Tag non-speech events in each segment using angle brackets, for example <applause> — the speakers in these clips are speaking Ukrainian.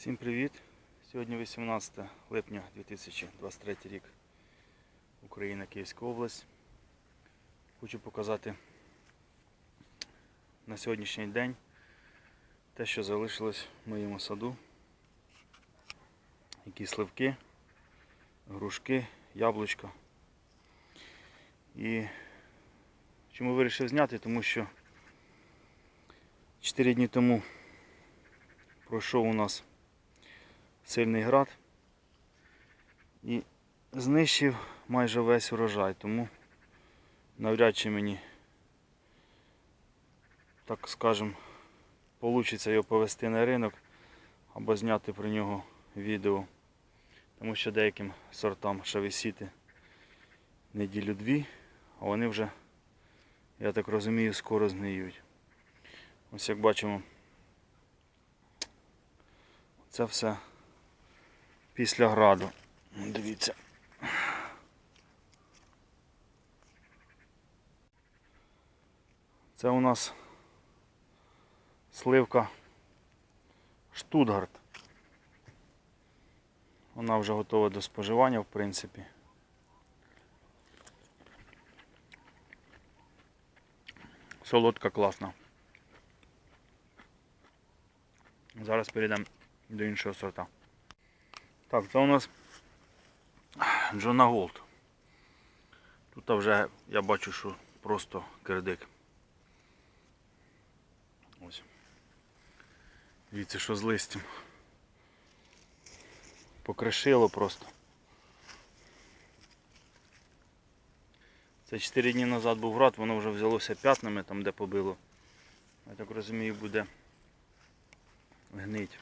Всім привіт! Сьогодні 18 липня 2023 рік. Україна, Київська область. Хочу показати на сьогоднішній день те, що залишилось в моєму саду. Які сливки, грушки, яблучка. І чому вирішив зняти? Тому що 4 дні тому пройшов у нас сильний град і знищив майже весь урожай, тому навряд чи мені, так скажем, вийде його повести на ринок або зняти про нього відео, тому що деяким сортам ще висіти неділю-дві, а вони вже, я так розумію, скоро згниють. Ось як бачимо, це все після граду. Дивіться. Це у нас сливка Штутгарт. Вона вже готова до споживання, в принципі. Солодка класна. Зараз перейдемо до іншого сорта. Так, це у нас Джона Голд. Тут вже я бачу, що просто кирдик. Ось. Дивіться, що з листям. Покришило просто. Це 4 дні назад був град, воно вже взялося п'ятнами там, де побило. Я так розумію, буде гнить.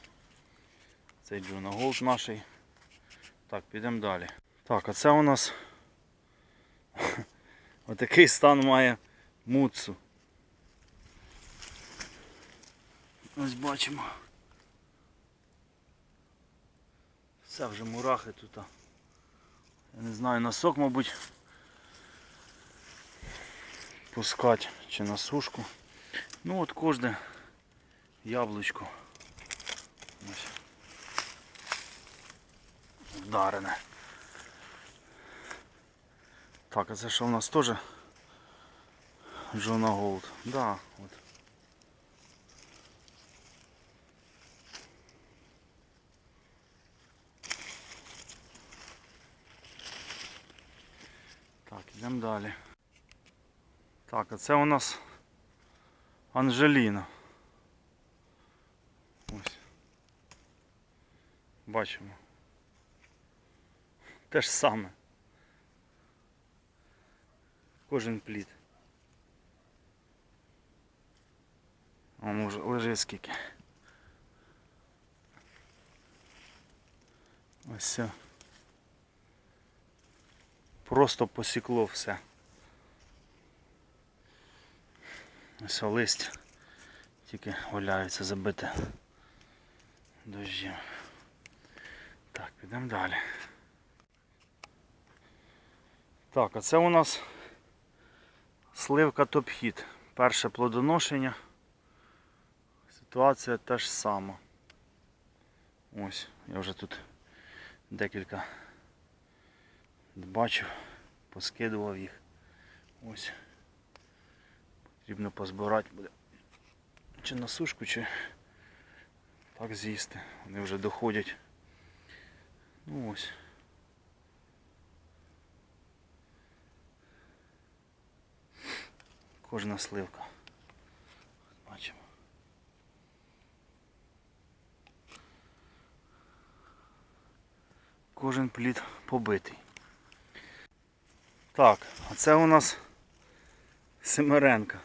Цей Джона Голд наший. Так, підемо далі. Так, а це у нас <laughs> отакий стан має муцу. Ось бачимо. Все вже мурахи тут. Я не знаю, на сок, мабуть, пускати чи на сушку. Ну от кожне яблучко. Ось. Вдарене. Так, а це що у нас теж Джона Голд? Да, от. Так, йдемо далі. Так, а це у нас Анжеліна. Ось. Бачимо. Те ж саме. Кожен плід. А може лежить скільки. Ось все. Просто посікло все. Ось листя. Тільки валяється забите дощем. Так, підемо далі. Так, а це у нас сливка топ-хіт. Перше плодоношення. Ситуація та ж сама. Ось, я вже тут декілька бачив, поскидував їх. Ось. Потрібно позбирати буде. Чи на сушку, чи так з'їсти. Вони вже доходять. Ну ось. Кожна сливка. Бачимо. Кожен плід побитий. Так, а це у нас Семеренка.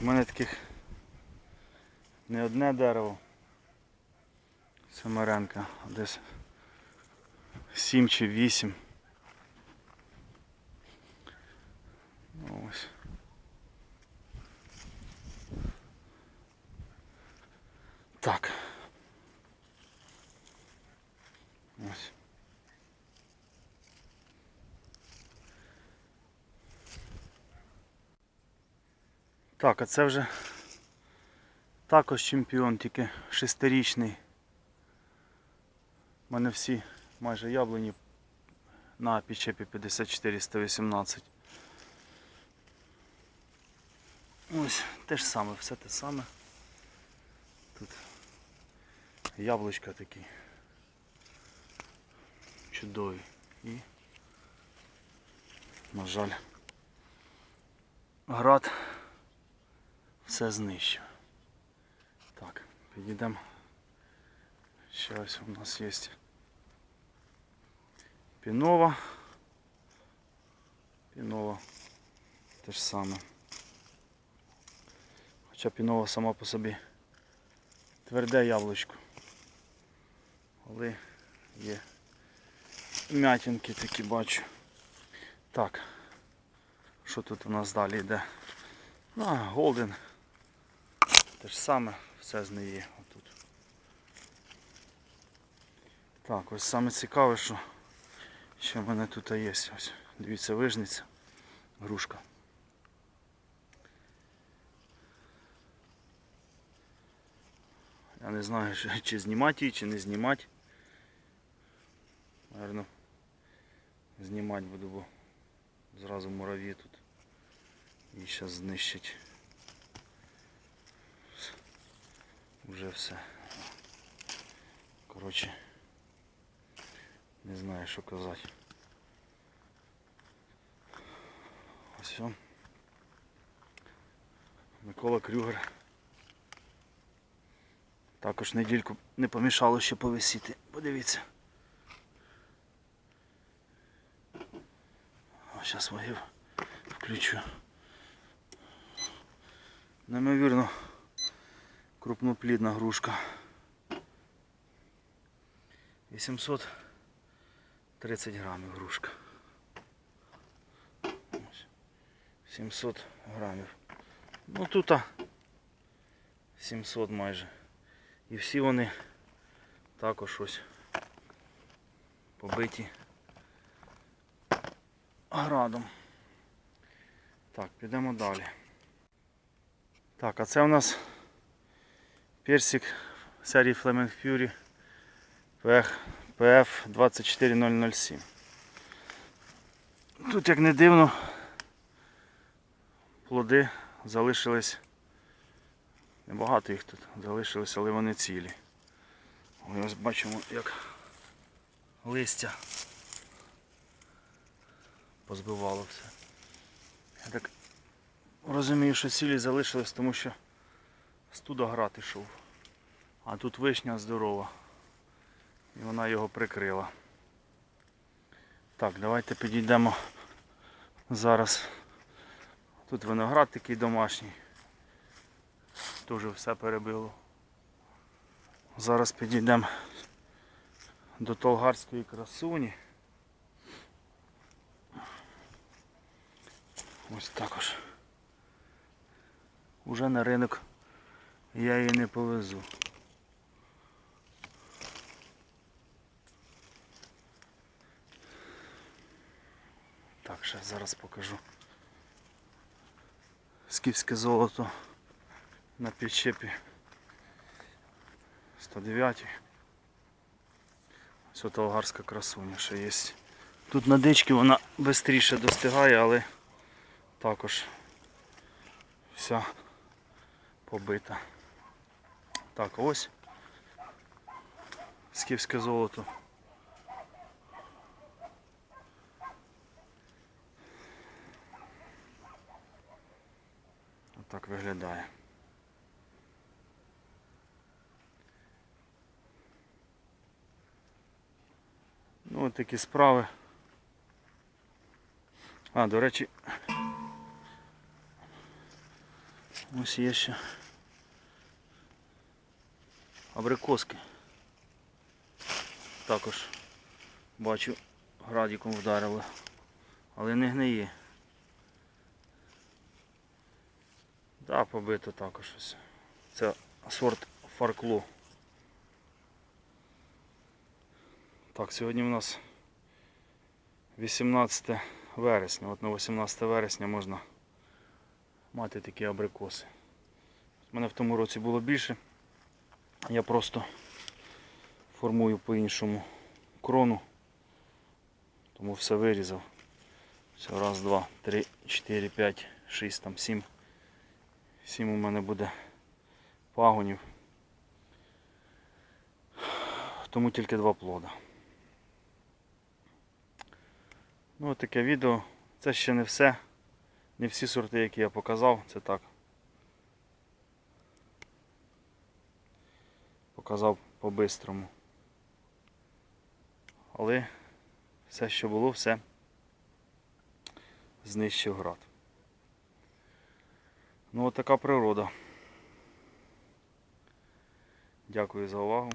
У мене таких не одне дерево. Семеренка, десь 7 чи 8. Ось. Так. Ось. Так, а це вже також чемпіон, тільки шестирічний. У мене всі майже яблуні на підчепі 54-118. Ось те ж саме, все те саме. Тут яблучка такі чудові. І, на жаль, град все знищив. Так, підійдемо. Ось у нас є пінова. Пінова те ж саме. Хоча пінова сама по собі тверде яблучко. Але є м'ятінки такі бачу. Так. Що тут у нас далі йде? Ну, а, Голден. Те ж саме, все знає отут. Так, ось саме цікаве, що що в мене тут є. Ось, дивіться, вижниця, грушка. Я не знаю, чи- знімати її, чи не знімати. Наверно, знімати буду, бо зразу мурав'ї тут. І зараз знищить. Вже все. Коротше, не знаю, що казати. Ось він. Микола Крюгер. Також недільку не помішало ще повисіти. Подивіться. Зараз вагів включу. Неймовірно крупноплідна грушка. 830 грамів грушка. Ось. 700 грамів. Ну тут а, 700 майже. І всі вони також ось побиті градом. Так, підемо далі. Так, а це у нас персик серії Flaming Fury PF 24007. Тут, як не дивно, плоди залишились. Небагато їх тут залишилось, але вони цілі. Ось бачимо, як листя позбивало все. Я так розумію, що цілі залишились, тому що студа грати йшов. А тут вишня здорова. І вона його прикрила. Так, давайте підійдемо зараз. Тут виноград такий домашній. Дуже все перебило. Зараз підійдемо до Толгарської красуні. Ось також. Уже на ринок я її не повезу. Ще зараз покажу. Скіфське золото на підчепі 109. Ось толгарська красуня ще є. Тут на дички вона швидше достигає, але також вся побита. Так, ось скіфське золото. Отак виглядає. Ну, от такі справи. А, до речі, ось є ще абрикоски. Також бачу, градиком вдарило, але не гниє. Да, побито також ось. Це сорт фаркло. Так, сьогодні у нас 18 вересня. От на 18 вересня можна мати такі абрикоси. У мене в тому році було більше. Я просто формую по-іншому крону. Тому все вирізав. Все, раз, два, три, чотири, п'ять, шість, там сім. Сім у мене буде пагонів. Тому тільки два плода. Ну, от таке відео. Це ще не все. Не всі сорти, які я показав, це так. Показав по-бистрому. Але все, що було, все знищив град. Ну, от така природа. Дякую за увагу.